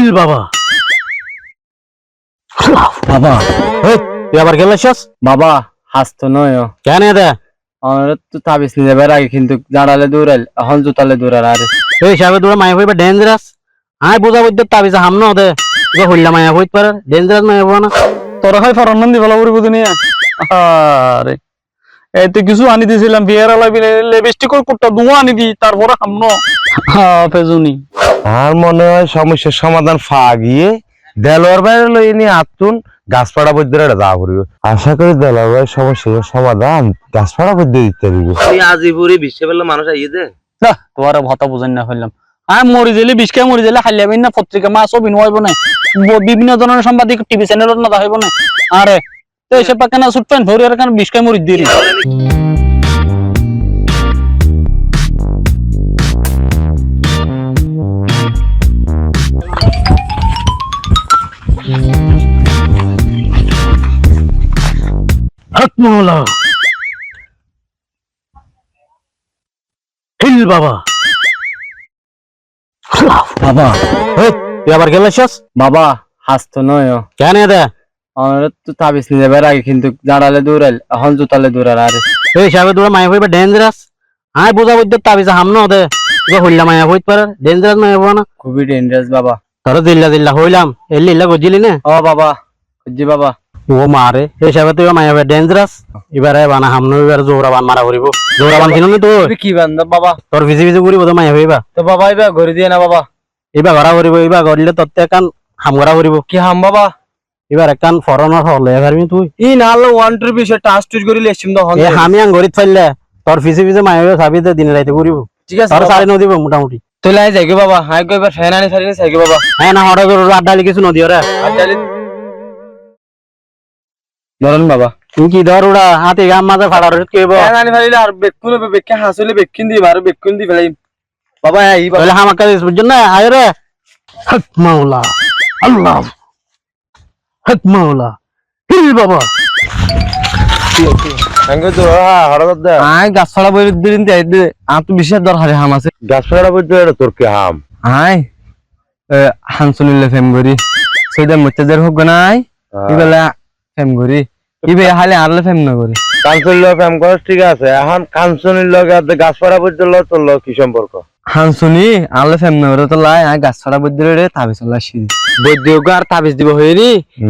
Hill বাবা। বাবা। তুই আবার গেলাস বাবা হাসত নয়। কেন দে আমার তো তাবিজ নিয়ে যাবার আগে কিন্তু জানালে দৌড়াল এখন জুতালে দৌড়াল আরে। এই সাহেব তোরা মায়া হইবা ডেঞ্জারাস আয় বোঝা বইতে তাবিজ হামনা দে। যে হইলা মায়া হইত পারে ডেঞ্জারাস মায়া হব না। তোরা হয় ফরমান দি ভালো করে দুনিয়া। আরে এই কিছু আনি দিছিলাম বিয়ার আলা বিলে লিপস্টিক কুটটা দুয়া আনি দি তারপরে হামনো হ্যাঁ ফেজুনি। আর মনে হয় সমস্যার সমাধান ফা গিয়ে দেলোয়ার বাইরে লই নিয়ে আতুন গাছপাড়া বৈদ্যের দা করিব। আশা করি দেলোয়ার বাইরের সমস্যার সমাধান গাছপাড়া বৈদ্য দিতে দিব আজিপুরি বিশ্বে পেলে মানুষ আইয়ে দে তোমার ভতা বুঝাই না হইলাম। আমি মরি যাইলে বিষকে মরি যাইলে খাইলে না পত্রিকা মাছ সব ইনভাইব না। বিভিন্ন ধরনের সাংবাদিক টিভি চ্যানেলত না দেখাইব না। আরে তো এসব পাকানা সুটপেন ধরে আর কেন বিষকে মরি দিরি মহলা হিল বাবা। বাবা। তুই আবার গেলাস বাবা হাসত নয় কেন দে আমার তো তাবিজ নিয়ে যাবার আগে কিন্তু জানালে দৌড়াল এখন জুতালে দৌড়াল আরে। এই সাহেব তোরা মায়া হইবা ডেঞ্জারাস আয় বোঝা বইতে তাবিজ হামনা দে যে হইলা মায়া হইত পারে ডেঞ্জারাস মায়া হব না। খুবই ডেঞ্জারাস বাবা। তোরা দিল্লা দিল্লা হইলাম এলি ইল্লা গজিলি না। ও বাবা জি বাবা। ও মারে এই সাহেব তুই মায়া হইবা ডেঞ্জারাস এবারে বানা হামনা এবার জোরা বান মারা করিব জোরা বান কিনো তো কি বান্ধব বাবা তোর ভিজি ভিজি করিব তো মায়া হইবা তো বাবা এবার ঘুরে দিয়ে না বাবা এবার ঘরা করিব এবার করলে তোর একান হাম ঘরা করিব কি হাম বাবা এবার একান ফরনার হলে পারবি তুই ই নাহলে ওয়ান টুর বিষয় টাচ টুচ করে লেছিম তো হন এ হামি আং গরিত ফাইলে তোর ফিসে ফিসে মায়া হইবা সাবি দিন রাইতে করিব ঠিক আছে তোর বাবা। সারি নদীব মোটামুটি তুই লাই যাইগে বাবা হাই গো এবার ফ্যান আনি সারি সাইগে বাবা হ্যাঁ না হঠাৎ করে আড্ডালি কিছু নদী ওরা আজালি ধরুন বাবা। তুই কি ধর হাতে গাম মাঝে ফাড়ার কেব আনি ফারিলে আর বেকুন বেকে হাসলে বেকিন দি আর বেকুন দি ফেলাই বাবা এই হামাকা দিস বুঝছেন না? আয় রে। হক মাওলা। আল্লাহ। হক মাওলা। হিল বাবা। আঙ্গে তো হ্যাঁ দে আই গাছ দিন দে। আর তো বিশেষ দরকারে হাম আছে। তোর কি হাম? আই হানসুনিলে ফেম গরি সেইটা মুত্তাজার হোক নাই ইবেলা ফেম গরি ইবে হালে আরলে ফেম না গরি কাঞ্চন ফ্যাম কর ঠিক আছে। এখন কাঞ্চনের লগে আর গাছপাড়া বৈদ্য ল তোর ল কি সম্পর্ক? হানসুনি আরলে ফেম না গরি তো লাই আই গাছ ফাড়া দিলে রে তাবিজ চলা সিরি আর তাবিজ দিব হইনি।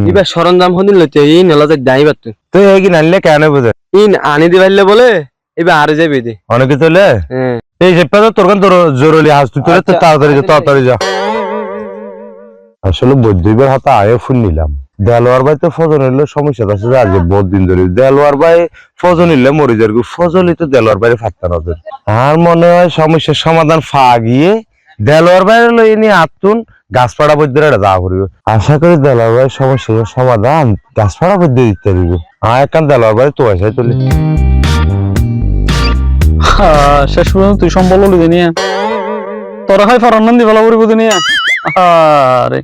ইবে সরঞ্জাম হদিন লইতে ই নেলা যে দাই বাত তুই এই কি নানলে কেন বুঝে? ইন আনি দিবাইলে বলে ইবে আর যাবে দে। অনেকে তোলে হ্যাঁ। এই যে পেতো তোর কান তোর জরুরি হাস তুই তোলে তো আচ্ছা, তাড়াতাড়ি যা তাড়াতাড়ি যা। আসলে বৈদ্যুবের হাতে আয়ে ফুল নিলাম। দেলোয়ার ভাই তো ফজন হইলে সমস্যা আছে, যে আজকে বহুত দিন ধরে। দেলোয়ার ভাই ফজন নিলে মরে যার ফজলই তো দেলোয়ার বাইরে ফাটতে নজর আর মনে হয় সমস্যার সমাধান ফা গিয়ে দেলোয়ার বাইরে লই নিয়ে আতুন গাছপাড়া বৈদ্যের করিব। আশা করি দেলোয়ার ভাই সমস্যার সমাধান গাছপাড়া বৈদ্য দিতে দিব আর একখান দেলোয়ার ভাই তো আসাই তুলি শেষ পর্যন্ত তুই সম্বল হলি দুনিয়া তোরা হয় ফরমান দি ভালো করে দুনিয়া আরে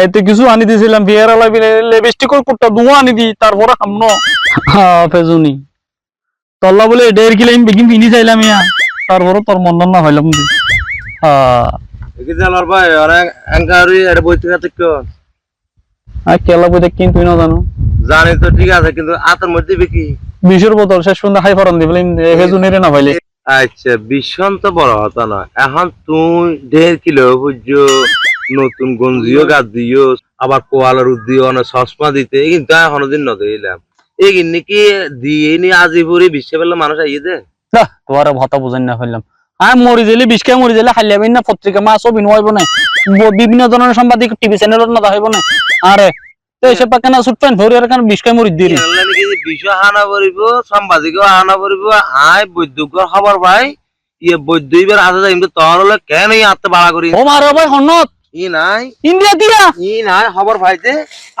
এই তো কিছু আনি দিছিলাম বিয়ার আলা বিলে লিপস্টিক কুটটা দুয়া আনি দি তারপরে হামনো হ্যাঁ ফেজুনি। তল্লা বলে দেড় কিলো আমি বেগিন কিনি চাইলাম ইয়া তারপরে তোর মন না হইলাম দি। হ্যাঁ দেলোয়ার ভাই অনেক অ্যাঙ্কারি এটা বইতে খাতে কেউ আর কেলা বই কিন তুই না জানো জানি তো ঠিক আছে কিন্তু আতার মধ্যে বিকি। বিশের বোতল শেষ পর্যন্ত হাই ফরন দি বলে ফেজুনির না পাইলে আচ্ছা তো বড় হতো না। এখন তুই দেড় কিলো বুঝছ? নতুন গঞ্জিও গাছ দিও আবার কোয়ালার দিও না চশমা দিতে। এই কিন্তু এখনও দিন নদিলাম। এই কিন্তু কি দিয়ে নি আজি আজিপুরি বিশ্বে পেলে মানুষ আইয়ে দে। তোমার ভতা না আমি মরি মরি খাইলে না পত্রিকা মা সব ইনভাইব না বিভিন্ন ধরনের সাংবাদিক টিভি চ্যানেলত না দেখাইব না আরে তো এসব পাকানা সুটপেন ধরে আর কেন বিষকে মরি দিরি বিশ্ব হানা পড়িব সাংবাদিকও হানা পড়িব আয় বৈদ্যুকর খবর ভাই ইয়ে বৈদ্য এবার আসা যায় কিন্তু তোর হলে কেন এই বাড়া করি? ও মারো ভাই হনত। ই নাই। ইন্ডিয়া দিয়া? ই নাই খবর ভাইতে।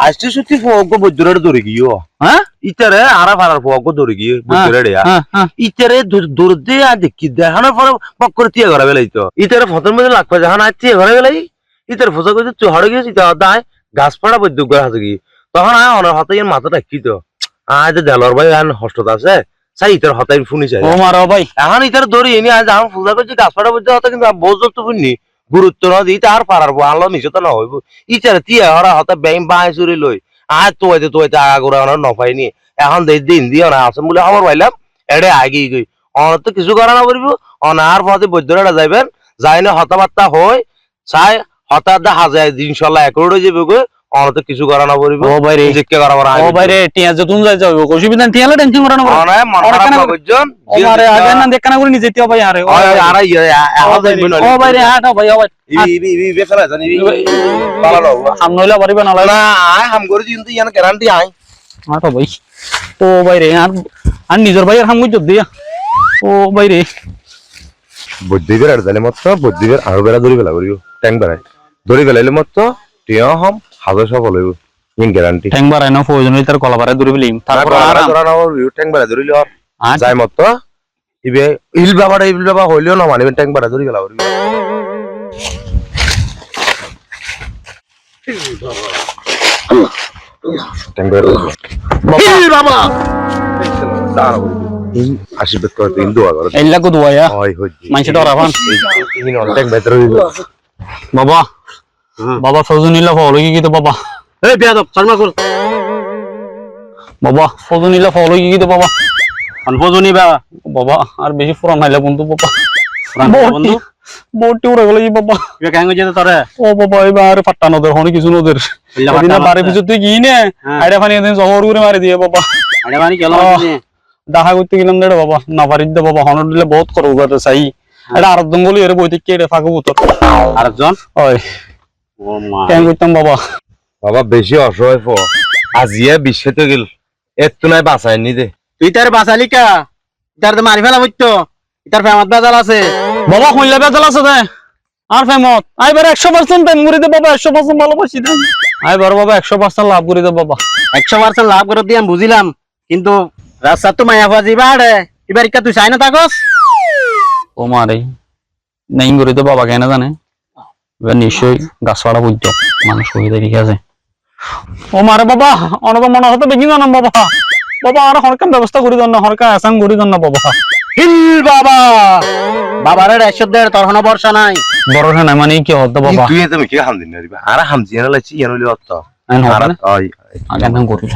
আজকে সত্যি ফোক বৈদ্যুরের দৌড়ে গিয়েও হ্যাঁ ইতারে আরা ফারার ফোক দৌড়ে গিয়ে বৈদ্যুরের ইতারে আজ কি দেখানোর পরে পক করে তিয়া ঘরে বেলাই তো। ইতারে ফটোর মধ্যে লাগবে যখন আজ তিয়া ঘরে বেলাই ইতারে ফসা করে চুহাড়ে গিয়েছি তা দায় গাছ ফাড়া বৈদ্যুক ঘর হাতে গিয়ে। তখন আয় অনার হাতে মাথাটা কি তো আজ দেলোর ভাই এখন হস্টত আছে। চাই ইতার হতাই ফুনি চাই ও মারো ভাই এখন ইতার দৌড়ি এনে আজ আমার ফুলদা করছি গাছ ফাড়া বৈদ্যুক হতে কিন্তু বোঝ তো ফুনি গুরুত্ব না দিই, তার পারার আলো নিচে তো না হইব ইচারে তিয়া হরা হতা ব্যাং বাঁই চুরি লই। আর তোয়াইতে তোয়াইতে আগা করে অনার নফাইনি এখন দেই দিন দিয়ে অনা আছে বলে খবর পাইলাম, এড়ে আগে গই। অনার তো কিছু করা না করব, অনার পথে বৈদ্যরা যাইবেন যাই না হতাবার্তা হয় চাই হঠাৎ হাজার ইনশাল্লাহ এক হয়ে যাবে গো। তো কিছু করা না করব ও ভাই রে। জিজ্ঞে করা করা ও ভাই রে টিয়া যে তুমি যাই যাও অসুবিধা টিয়ালে টেনশন করা না অনায় মন ওরা খারাপ কেন- না করছেন ও মারে আগে না দেখ না করে নিজে টিয়া ভাই আরে ভাই। আর এখন যাইবেন ও ভাই রে হাট ভাই ও ভাই। ইবি ইবি বেফালা জানি ইবি। পালা লও সামনে হইলে পারিবে না না আয় হাম করে দিন তো ইয়ান গ্যারান্টি আয়। ভাই। ও ভাই রে আর আর নিজের ভাইয়ের হাম গুজব দিয়া ও ভাই রে। বৈদ্যিকের আর জানি মত বৈদ্যিকের আরও বেড়া ধরি বেলা করিব। ট্যাং বেড়াই ধরি বেলাইলে মত টিয়া হম হাজার সফল হইব ইন গ্যারান্টি ঠ্যাং বাড়াই না প্রয়োজন হইলে তার কলা বাড়াই দূরে বিলিম তারপর আর ধরা না ট্যাং বেড়া ধরিলে আর যাই মত। ইবে ইল বাবাটা ইল বাবা হইলেও না মানিবেন ট্যাং বেড়া ধরি আশীর্বাদ এল্লা কো দুয়া হয় ডরা ভান ইন বেড়া বাবা। বাবা ফজুনিল্লা ফলো কি তো বাবা? এই বেয়াদব শর্মা কর বাবা ফজুনিল্লা ফলো কি তো বাবা? আনফজনি বা বাবা আর বেশি ফুরান নাইলে বন্ধু বাবা। বন্ধু? বটি উড়ে গেল বাবা? ইবে কেন যেতে তোরে? ও বাবা এবার পাট্টা নদের হনি কিছু নদের। বাড়ি নদের। পিছু তুই কি নে হ্যাঁ। আইডা ফানি এদিন জহর করে মারি দিয়ে বাবা। গেল ও। দেখা করতে গেলাম রে বাবা না পারি দে বাবা হনর দিলে বহুত কথা চাই। এটা আর জঙ্গলি এর বইতে কে রে ফাঁকু উতর আরেকজন? ওই কেন করতাম বাবা বাবা বেশি অসহায় ফ আজিয়া বিশ্বতে গেল। এত নাই বাঁচায় নি দে। তুই তার বাঁচালি কা? তার তো মারি ফেলা বইতো তার ফেমাত বাজাল আছে। বাবা কইলে বেজাল আছে দে। আর ফেমত। আইবার একশো পার্সেন্ট করে দে বাবা একশো পার্সেন্ট ভালোবাসি দে আইবার বাবা একশো পার্সেন্ট লাভ করে দে বাবা। একশো পার্সেন্ট লাভ করে দিয়ে আমি বুঝিলাম। কিন্তু রাস্তা তো মায়া ফাজি বাড়ে এবার ইকা তুই চাই না থাকস? ও মারে নাই করে দে বাবা কেন জানে? এবার নিশ্চয়ই গাছপালা বুঝতো মানুষ কইতে ঠিক আছে। ও মারে বাবা অনেক মনে হতে বেশি জানাম বাবা। বাবা আর হরকাম ব্যবস্থা করে দেন না হরকা আসাম করে দেন না বাবা। হিল বাবা! বাবার একশো দেড় তোর বর্ষা নাই। বড় নাই মানে কি হতো বাবা? তুই এত মিকে হাম দিন আর হাম জিনা লাইছি ইয়ান হইলে অত। না? করিল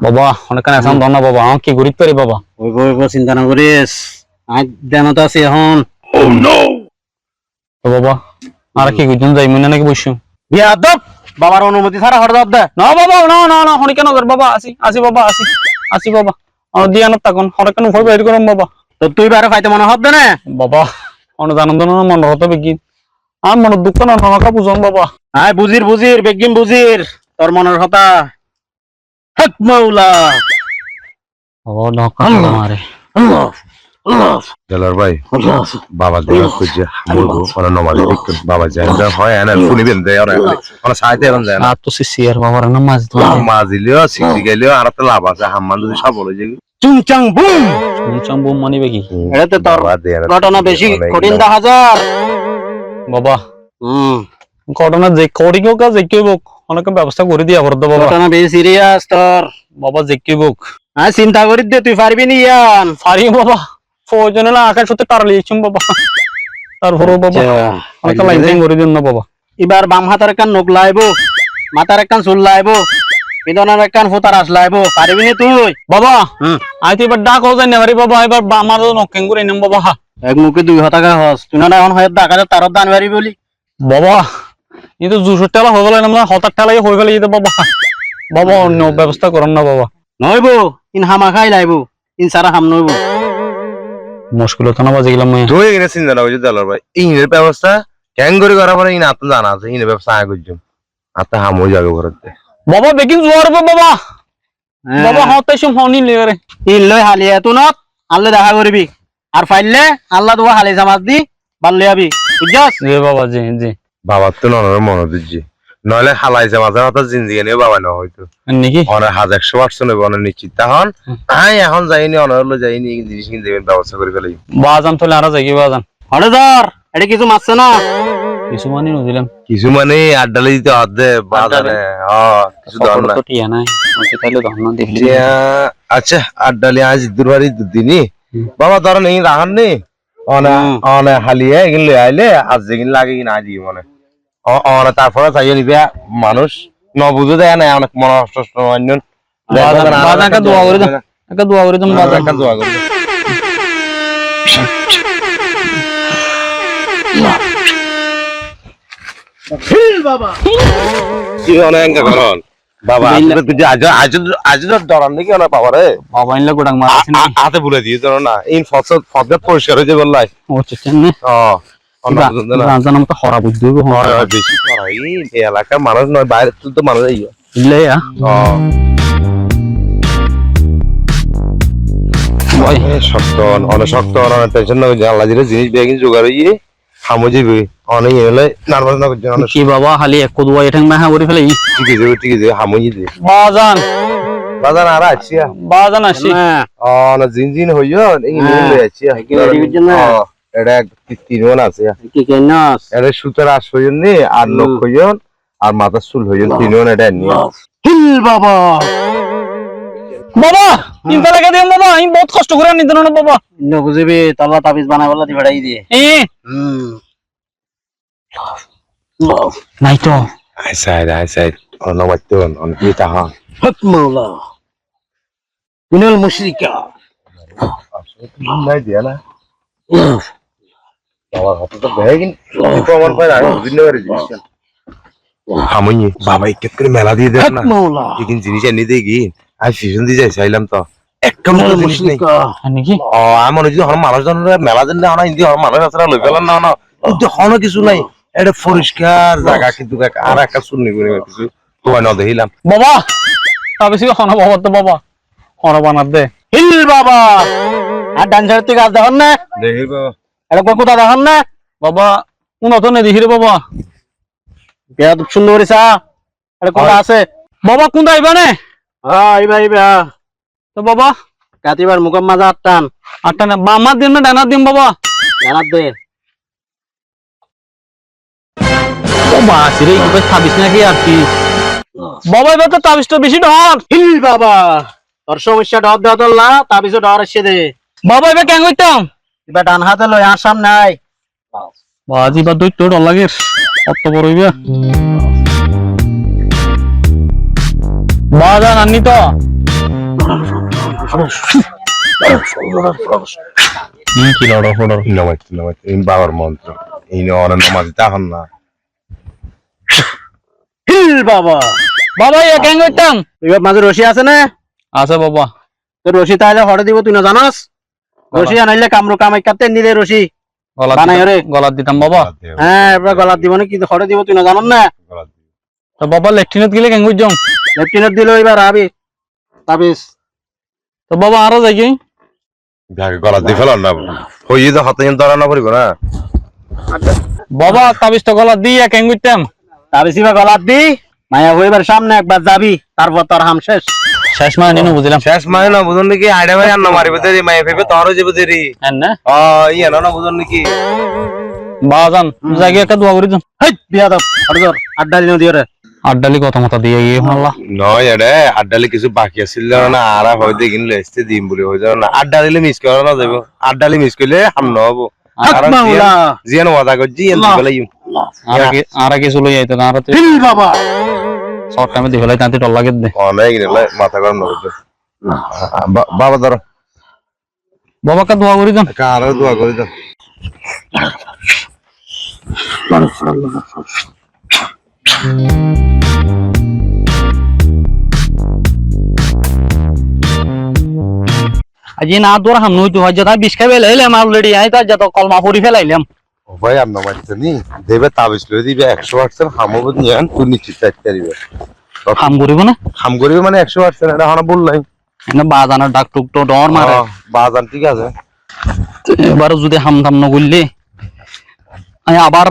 বাবা অনেক আসাম দন না বাবা আমাকে কি করিতে পারি বাবা? ওই বই চিন্তা না করিস আজ দেনত আছে এখন। তো বাবা আর কি কইতুন? যাই মনে নাকি বসছু বিয়াদব বাবার অনুমতি ছাড়া দব দে না বাবা না না না হনি কেন বাবা আসি আসি বাবা আসি আসি বাবা। আমার দিয়া না তখন হরে কেন ভয় বাইর করম বাবা? তো তুই বারে ফাইতে মনে হবে না বাবা অনেক আনন্দ না মন হতো বেগিন। আর মনের দুঃখ না নকা বুঝন বাবা। আয় বুজির বুজির বেগিম বুজির তোর মনের কথা। হক মাওলা। ও নকা মারে। দেলার ভাই বাবা নমাজে যায় না হয় এনা শুনিবেন দে ওরা ওনা সাইতে এখন যায় না। তো সে সিয়ার বাবার না মাঝ তো মা দিলেও শিখি গেলেও আর তো লাভ আছে হাম্মান যদি চুংচাং বুম। মানি এটাতে তোর দে ঘটনা বেশি কঠিন হাজার। বাবা। হুম। ঘটনা যে করি হোক আর যে কেউ হোক অনেক ব্যবস্থা করে দিয়া বাবা। ঘটনা বেশি সিরিয়াস তোর। বাবা যে কেউ হোক। আয় চিন্তা করি দে তুই পারবি নি ইয়ান। পারি বাবা। প্রয়োজন হলে আকাশ হতে তারা লিয়েছুম বাবা। তারপরেও বাবা অনেক লাইন করে দিন না বাবা। এবার বাম হাতের কান নখ লাইবো মাথার একখান চুল লাইবো পিদনের একখান ফুতার আস লাইবো পারবি নি তুই? বাবা আই তো এবার ডাক হয়ে না পারি বাবা এবার আমার নকেন করে নিম বাবা। এক মুখে দুই হতাকা হস তুই না এখন হয়ে যায় তারত দান পারি বলি। বাবা কিন্তু দুশো টাকা হয়ে গেল না হতার টালাই হয়ে গেল বাবা। বাবা অন্য ব্যবস্থা করেন না বাবা। নইবো ইন হামা খাই লাইবো ইন সারা হাম নইবো। মুশকিল হতো না বাজে গেলাম তুই এখানে চিন্তা না করছিস দেলার ভাই ইনের ব্যবস্থা ক্যাং করে করার পরে? ইন আত্ম জানা আছে ইনের ব্যবস্থা আগে করছিম আত্মা হামও যাবে ঘরতে বাবা জোয়ার বাবা। বাবা হতে সব হনি লেরে ইন লই হালিয়ে তুই নত আল্লাহ দেখা করবি। আর ফাইলে আল্লাহ হালি জামাত দি বাল্লে আবি। বুঝছস? জি বাবা জি জি। বাবার তো ননের মনে দিচ্ছি। নইলে হালাইছে মাঝে মাথা জিন্দিগি নিয়ে বাবা না হয়তো। নাকি? অনেক হাজার একশো পার্সেন্ট হবে অনেক নিশ্চিত। তখন হ্যাঁ এখন যাইনি অনহরলো যাইনি এই জিনিস কিনে দেবেন ব্যবস্থা করে বাজান আর যাই বাজান। হরে ধর এটা কিছু মারছে না। কিছু মানে নদিলাম কিছু মানে আড্ডালে দিতে হদ্দে বাজারে হ্যাঁ কিছু দর না। তো টিয়া নাই। দেখলি আচ্ছা আড্ডালে আজ দুর্বারি দুদিনই। বাবা ধরেন এই রাখান নেই অনে অনে হালিয়ে এগিন লই আইলে আজ যেগিন লাগে কিনা দিই মনে। তারপরে চাইয়ে নিবে মানুষ। ন বুঝে দেয় না অনেক মনে কষ্ট অন্য বাজান- বাজানকে দোয়া করে দাও। একটা দোয়া করে তুমি বাজান। একটা দোয়া করে দাও। কি অনেক কারণ বাবা আজ আজ আজ তো নাকি অনেক বাবা রে। বাবা ইনলে গোটাং মারাছি হাতে বলে দিয়ে না। ইন ফসল ফসল পরিষ্কার হয়ে যাবে লাই ও চেনে ও না। রাজান মতো হয়, হয়, বেশি করা এই এলাকার মানুষ নয় বাইরে তো মানুষ ইলে শক্ত অনেক শক্ত অনেক টেনশন না আল্লাহ জিনিস বেগিন জোগাড় হইয়ে হামো যাবে অনেক এলে নার্ভাস না করছে কি বাবা খালি এক দুয়া এঠাং মাহা করে ফেলাই ঠিক আছে ঠিক আছে হামো যাবে বাজান। বাজার আর আছি বাজান আসি অনেক জিন জিন হইয় এই নিয়ে আছি এটা তিন আছে? কি কেনাস এটা সুতার আশ হইন নি আর লোক হইন আর মাথার চুল হইন তিন জন এটা নিয়ে। হিল বাবা। বাবা চিন্তা লাগে দিম বাবা আমি বহুত কষ্ট করে নিতে না বাবা। ইন্ন বুঝিবি তাবিজ বানাই বলা দি দিয়ে। হুম। নাই তো। আই সাইড আই সাইড অন্য বাচ্চা অনেক তাহা হক মাওলা। মিনাল মুশরিকা। নাই দিয়া না? হাতে তো কিন্তু হামুনি বাবা ইকেত করে মেলা দিয়ে দেন হক না। মাওলা। জিনিস এনে দিয়ে আই ফিশন দিয়ে যাই চাইলাম তো। একটা মতো জিনিস নেই। নাকি? ও আমি হন মানুষ মেলা দিন না ইন্দি হন মানুষ আসলে লই পেলাম না না। কিন্তু হন কিছু নাই। এটা পরিষ্কার জায়গা কিন্তু এক- আর একটা শুননি করে কিছু। তোমায় না দেখিলাম। বাবা বাবা তো বাবা। খানা বানাত দে। হিল বাবা। আর ডান সাইড থেকে আজ দেখুন না। দেখিব এটা কোন কোথা দেখুন না? বাবা কোন তো নেই বাবা? বিয়া তো সুন্দর করেছা এটা কোথা আছে? বাবা কোন আইবা নে? হ্যাঁ ইবা ইবা তো বাবা কাতিবার মুকাম মাজা আটটান। আটটা না। বামার দিন না ডানার দিন বাবা। জানাত দে। বাবা আসিরে কি ছাব্বিশ নাকি আর কি? বাবা এবার তো তাবিজটা বেশি ডর হিল বাবা। তোর সমস্যা ডর দেওয়া তোর না তাবিজে ডর এসে দে। বাবা এবার কেন করতাম এবার ডান হাতে লই আর সামনে আয় বাজি বা দৈত্য ডর লাগে। অত বড় হইবে? বাজান আননি তো? কি লড়ো ফড়ো নমাইতে নমাইতে। এই বাবার মন্ত্র। এই নমাজ তাহন না। হিল বাবা। বাবা ইয়া কেন করতাম এবার মাঝে রশি আছে না? আছে বাবা। তোর রশি তাহলে হরে দিব তুই না জানাস? রশি আনাইলে কামরু কামাই কাটতে নিলে রশি। গলা বানাই রে। গলাত দিতাম বাবা। হ্যাঁ এবার গলাত দিব না কি হরে দিব তুই না জানান না। তো বাবা লেফটিনেট গেলে কেন করতাম লেফটিনেন্ট দিল এবার আবি তাবিজ তো বাবা আরও যাই কি? ভাগে গলা দিয়ে ফেলার না। হইয়ে তো হাতে ধরা না পড়িব না। বাবা তাবিজ তো গলা দিয়ে কেন করতাম তাবিজ গলাত দি। মায়া হইবার সামনে একবার যাবি তারপর তোর হাম শেষ। শেষ মানে নিনু বুঝলাম। শেষ মানে না বুঝুন নাকি আইডা ভাই আর না মারিব দেরি মাই ফেবে তোরও যাবে দেরি হ্যাঁ না ও ইয়ে না না বুঝুন নাকি বাজান যাই একটা দোয়া করে দিন। হেই বিয়া দাও। হরে ধর আড্ডা দিন দিও রে। আড্ডালি কথা মতো দিয়ে গিয়ে মাল্লা নয় এডে আড্ডালে কিছু বাকি আছিল না আর হয়তো এগিন লেস্তে দিম বলে হয়ে যাবে না। আড্ডা দিলে মিস করা না যাব। আড্ডালে মিস করলে হাম নহব। হক কারণ মাওলা জিয়ান ওয়াদা করছি আর আগে চলে যাইতো না আর বাবা। শর্ট টাইমে দিয়ে ফেলাই তাতে ডর লাগে দে অনেক নিলে মাথা গরম করতে বাবা ধরো। বাবাকে দোয়া করে দিন। কারও দোয়া করে দাও আজি না দোর হাম নই তো হজ্জা বিশ খাই ফেলাইলাম অলরেডি আই তার যত কলমা পড়ি ফেলাইলাম ভাই আপনার মাঝে নি দেবে তাবিজ দিবে একশো পার্সেন্ট হামব নিয়ান তুই নিশ্চিত থাকতে পারিবে হাম করিব না হাম করিবে মানে একশো পার্সেন্ট এটা হনা বললাই এনে বাজানোর ডাক টুক তো ডর মারে বাজান ঠিক আছে এবার যদি হাম ধাম নগরলে আমি আবার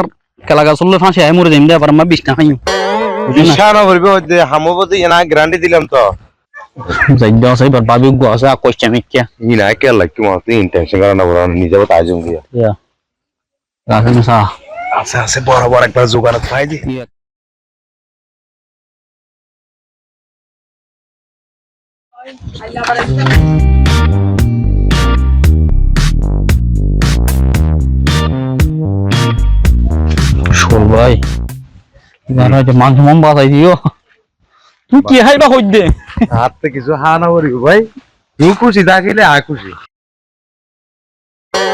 গাছ চললে ফাঁসি আই মরে যাইম দে আবার আমার বিষ না খাইম বুঝলি না না করবে না গ্যারান্টি দিলাম তো যাই দেওয়া আছে এবার বাবি গো আছে আমি কে ই না কে লাগি ইন্টেনশন করা না বড় নিজে গিয়া মাংস মন বাসাই দিও তুই কি হাইবা কই দে হাত থেকে কিছু হা না করি ভাই। তুই খুশি থাকিলে আর খুশি।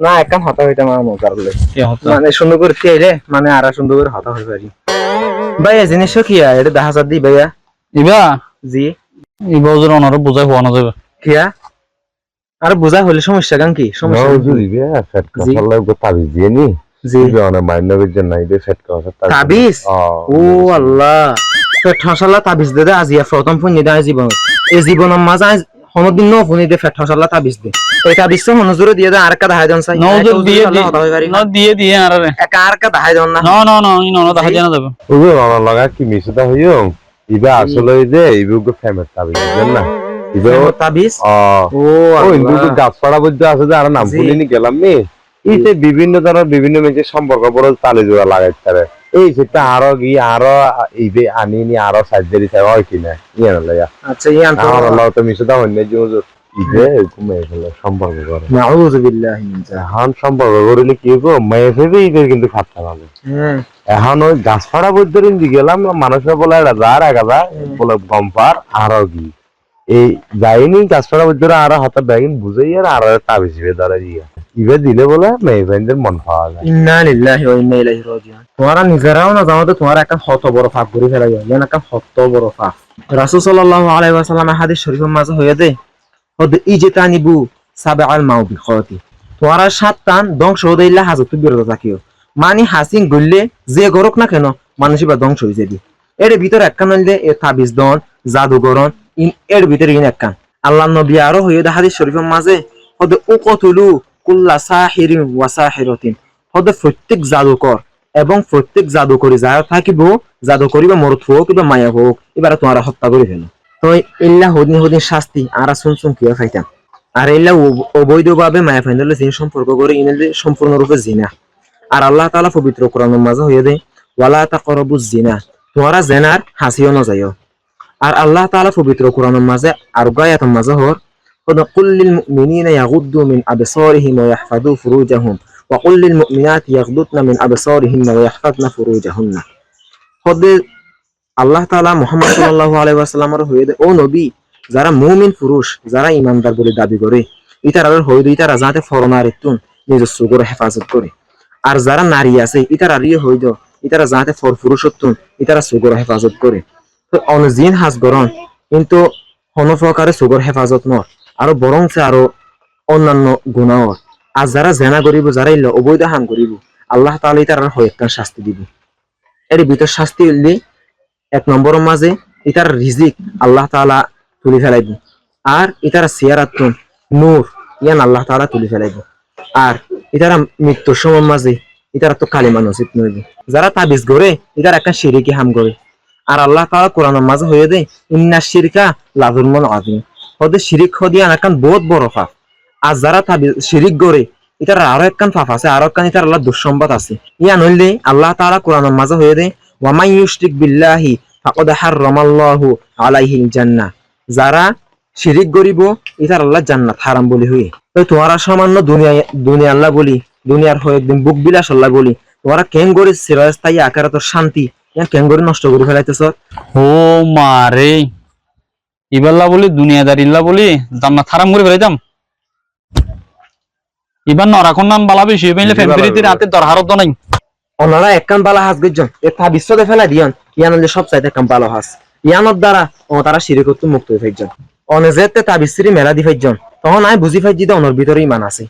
না না একখান হতা হইতে আমার মজার বলে। মানে সুন্দর করে খেয়ে মানে আর সুন্দর করে হতা হয়ে পারি ভাইয়া জিনিস কি এটা দেখা যাক দি ভাইয়া। ইবা? জি। ইবা ওজোর অনার বুঝাই হওয়া না যাবে। কিয়া আর বোঝা হলে সমস্যা গান কি? সমস্যা নও কি? যদি বে কথা লাগবে তাবিজ দিয়ে নি। জি। অনেক মাইন্ড বিজন নাই ফেট কথা তাবিজ ও আল্লাহ। ফেট হসাল্লা তাবিজ দে দে আজিয়া প্রথম ফোন দে আজ জীবন এই জীবনের মাঝে হনদিন ন ফোন দে ফেট হসাল্লা তাবিজ দে দিয়ে দে আর একটা দেখা দেন চাই। নজর দিয়ে দিয়ে হতা না। দিয়ে দিয়ে আর রে একা আর একটা দেখা দেন না। না না না ই না দেখা যাবে। ওই অনেক লাগা কি মিশটা হইও ইবে আসলে দে ইবে ফেমের তাবিজ বুঝছেন না। ইবে ও তাবিজ ও ও ওই গাছপাড়া আছে যে আর নাম। ভুলিনি গেলাম নি। বিভিন্ন ধরনের বিভিন্ন মেয়েদের সম্পর্ক বড় তালে জোড়া লাগাইতে পারে এই সেটা আরও গিয়ে আরও আনি নি আরও হয় কিনা ইয়ে না লাগা আচ্ছা ইয়ান তো আমার আল্লাহ তো মিশে দাও ইবে সম্পর্ক করে। নাউযু বিল্লাহি মিন এখন সম্পর্ক করলে কি গো মেয়ে ইবে কিন্তু পারবে। হ্যাঁ। এখন ওই গাছপাড়া বলতে দি গেলাম মানুষের বলে এটা যার এক হাজার বলে গম্পার আরও কি। এই যাইনি গাছপাড়া বলতে আরও হাতে ব্যাগিন বুঝাই আর আরও তাবিজ ধরে দিয়ে। ইবে দিলে বলে মন পাওয়া যায় ইন্না লিল্লাহি ওয়া ইন্না ইলাইহি রাজিউন। নিজেরাও না জানো তো তোমার একটা হত বড় পাপ করে ফেলাই যেন একটা হত বড় পাপ। রাসূল সাল্লাল্লাহু আলাইহি হাদিস মাঝে হয়ে দে হদ ইজতানিবু সাবআল মাউবিখাতি তোমরা ধ্বংস হইলা হাজত বিরত থাকিও। মানে হাসিন গললে যে গরক না কেন মানুষ বা ধ্বংস হয়ে যাবি এর ভিতরে একখান হইলে এ তাবিজ দন জাদুগরন ইন এর ভিতরে ইন একখান। আল্লাহ নবী আরও হয়ে হাদিস শরীফের মাঝে হদ উকতুলু কুল্লা সাহিরিন ওয়া সাহিরাতিন। হদে প্রত্যেক জাদুকর এবং প্রত্যেক জাদুকরি যারা থাকিব জাদুকরি বা মরত হোক কিংবা মায়া হোক, এবার তোমারা হত্যা করে ফেলো। তো ইল্লা হদিন হদিন শাস্তি, আর শুন শুন কিয়া খাইতাম আর ইল্লা অবৈধভাবে মায়া ফাইনালে জিন সম্পর্ক করে ইনালে সম্পূর্ণরূপে জিনা। আর আল্লাহ তাআলা পবিত্র কোরআনের মাঝে হয়ে দেয় ওয়ালা তাকরাবু জিনা। তোমরা জেনার হাসিও না যাইও। আর আল্লাহ তাআলা পবিত্র কোরআনের মাঝে আর গায়াতের মাঝে হর قل للمؤمنين يغضوا من أبصارهم ويحفظوا فروجهم وقل للمؤمنات يغضضن من أبصارهن ويحفظن فروجهن হদে আল্লাহ তাআলা মুহাম্মদ সাল্লাল্লাহু আলাইহি ওয়াসাল্লামের হয়ে দে ও নবী যারা মুমিন পুরুষ যারা ইমানদার বলে দাবি করে ইতারা হয়ে দে ইতারা যাতে ফরনার ইতুন নিজের সুগর হেফাজত করে আর যারা নারী আছে ইতারা রিয়ে হয়ে দে ইতারা যাতে ফর পুরুষত্বন ইতারা সুগর হেফাজত করে তো অনজিন হাজ গরন কিন্তু কোনো প্রকারে সুগর হেফাজত নয় আরও বরং আরও অন্যান্য গুণাও আর যারা জেনা করিব যারা ইল্লা অবৈধ হাম করিব আল্লাহ তাআলা তার হয় একটা শাস্তি দিব। এর ভিতর শাস্তি হইলে এক নম্বরের মাঝে ইতার রিজিক আল্লাহ তাআলা তুলি ফেলাইব আর ইতারা সিয়ারাতুন নূর ইয়ান আল্লাহ তাআলা তুলি ফেলাইব আর ইতারা মৃত্যুর সময় মাঝে ইতারা তো কালিমা নসিব নইব যারা তাবিজ করে ইতার একটা শিরিকি হাম করে আর আল্লাহ তাআলা কোরআনের মাঝে হয়ে দেয় ইন্না শিরকা লাজুলমন আযীম। ওদের শিরিক হদিয়া নাকান বহুত বড় পাপ। আর যারা তাবি- শিরিক করে এটার আরও একখান পাপ আছে, আরও একখান এটার আল্লাহ দুঃসম্বাদ আছে। ইয়া নইলে আল্লাহ তাআলা কোরআনের মাঝে হয়ে দেয় ওয়ামাই ইউশরিক বিল্লাহি ফাকাদ হাররামাল্লাহু আলাইহিল জান্নাহ। যারা শিরিক করিব এটার আল্লাহ জান্নাত হারাম বলি হই। তো তোমারা সামান্য দুনিয়া দুনিয়া আল্লাহ বলি, দুনিয়ার হয়ে একদিন বুক বিলাস আল্লাহ বলি। তোমরা কেন করে চিরস্থায়ী আকারাতর শান্তি, ইয়া কেন করে নষ্ট করে ফেলাইতেছ? ও মারে ইবাল্লা বলি দুনিয়াদারিল্লা বলি জান্নাত হারাম করে ফেলাইতাম। ইবার নরাখন নাম বালা বেশি হইলে বালা রাতে দরহারত নাই। ওনারা একখান বালা হাস গেজন এ তা বিশ্বতে ফেলা দিয়ন ইয়ান হলে সব চাইতে একখান ভালো হাস। ইয়ানোর দ্বারা ও তারা শিরিক করতে মুক্ত হয়ে ফাইজন অনে যেতে তা বিশ্রী মেলা দি ফাইজন তখন আয় বুঝি ফাইজি দে অনর ভিতরে ইমান আছে।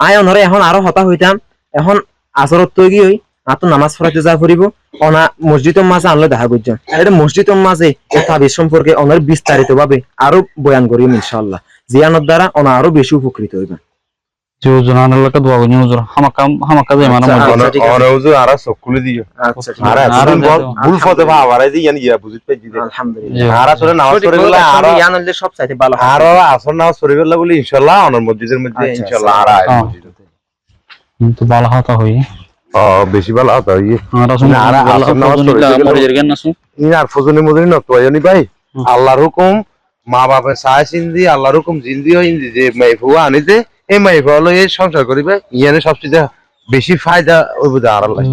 আয় অনরে এখন আরও হতা হইতাম এখন আসরত তৈরি হই। আতো নামাজ পড়াইতে যা ফুরিব অনা মসজিদের মাঝে আনলে দেখা করছেন এটা মসজিদের মাঝে তাবিজ সম্পর্কে অনার বিস্তারিত ভাবে আরও বয়ান করিম ইনশাআল্লাহ। জিয়ানোর দ্বারা অনা আরও বেশি উপকৃত হইবেন ইনশাল্লাহ বেশি ভালো হতো ইয়ে আর না, ফজনি মজনি নত ভাই। আল্লাহর হুকুম মা বাপে সাহস ইন্দি আল্লাহর হুকুম জিন্দি হয় ইন্দি যে মাইফুয়া আনিতে এই মাইফুয়া হলো এই সংসার করিবে ইয়ানে সবচেয়ে বেশি ফায়দা ওই বুঝে আর আল্লাহ।